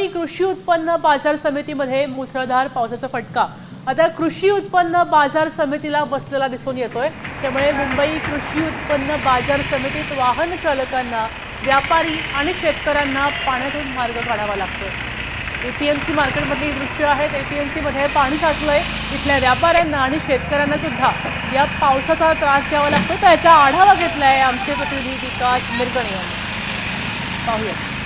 मुंबई कृषी उत्पन्न बाजार समितीमध्ये मुसळधार पावसाचा फटका. आता कृषी उत्पन्न बाजार समितीला बसलेला दिसून येतोय. त्यामुळे मुंबई कृषी उत्पन्न बाजार समितीत वाहन चालकांना व्यापारी आणि शेतकऱ्यांना पाण्यातून मार्ग काढावा लागतोय. एपीएमसी मार्केटमधली दृश्य आहेत एपीएमसी मध्ये पाणी साचलंय. इथल्या व्यापाऱ्यांना आणि शेतकऱ्यांना सुद्धा या पावसाचा त्रास घ्यावा लागतो. त्याचा आढावा घेतलाय आमचे प्रतिनिधी विकास मिरगणे यांनी पाहूया.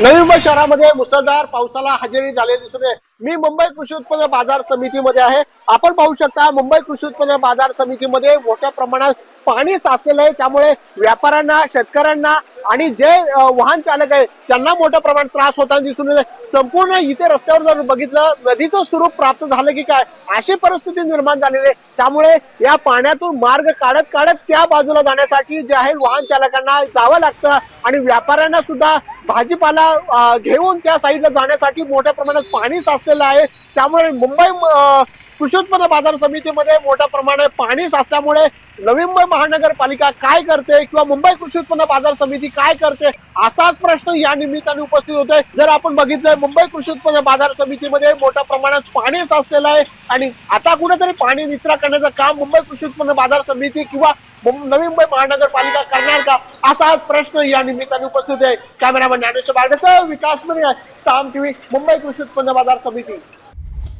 नवी मुंबई शहरामध्ये मुसळधार पावसाला हजेरी झाले दिसून मी मुंबई कृषी उत्पन्न बाजार समितीमध्ये आहे. आपण पाहू शकता मुंबई कृषी उत्पन्न बाजार समितीमध्ये मोठ्या प्रमाणात पाणी साचलेलं आहे. त्यामुळे व्यापाऱ्यांना शेतकऱ्यांना आणि जे वाहन चालक आहे त्यांना मोठ्या प्रमाणात त्रास होताना दिसून येत संपूर्ण इथे रस्त्यावर जर बघितलं नदीचं स्वरूप प्राप्त झालं की काय अशी परिस्थिती निर्माण झालेली आहे. त्यामुळे या पाण्यातून मार्ग काढत काढत त्या बाजूला जाण्यासाठी जे आहे वाहन चालकांना जावं लागतं आणि व्यापाऱ्यांना सुद्धा भाजीपाला घेऊन त्या साईडला जाण्यासाठी मोठ्या प्रमाणात पाणी साचलेलं आहे. त्यामुळे मुंबई कृषी उत्पन्न बाजार समितीमध्ये मोठ्या प्रमाणात पाणी साचल्यामुळे नवी मुंबई महानगरपालिका काय करते किंवा मुंबई कृषी उत्पन्न बाजार समिती काय करते असाच प्रश्न या निमित्ताने उपस्थित होतोय जर आपण बघितलंय मुंबई कृषी उत्पन्न बाजार समितीमध्ये मोठ्या प्रमाणात पाणी साचलेलं आहे आणि आता कुठेतरी पाणी निचरा करण्याचं काम मुंबई कृषी उत्पन्न बाजार समिती किंवा नवी मुंबई महानगरपालिका करणार का? असाच प्रश्न या निमित्ताने उपस्थित आहे. कॅमेरामॅन ज्ञानेश्वर बागडेसह विकास मिरे साम टीव्ही मुंबई कृषी उत्पन्न बाजार समिती.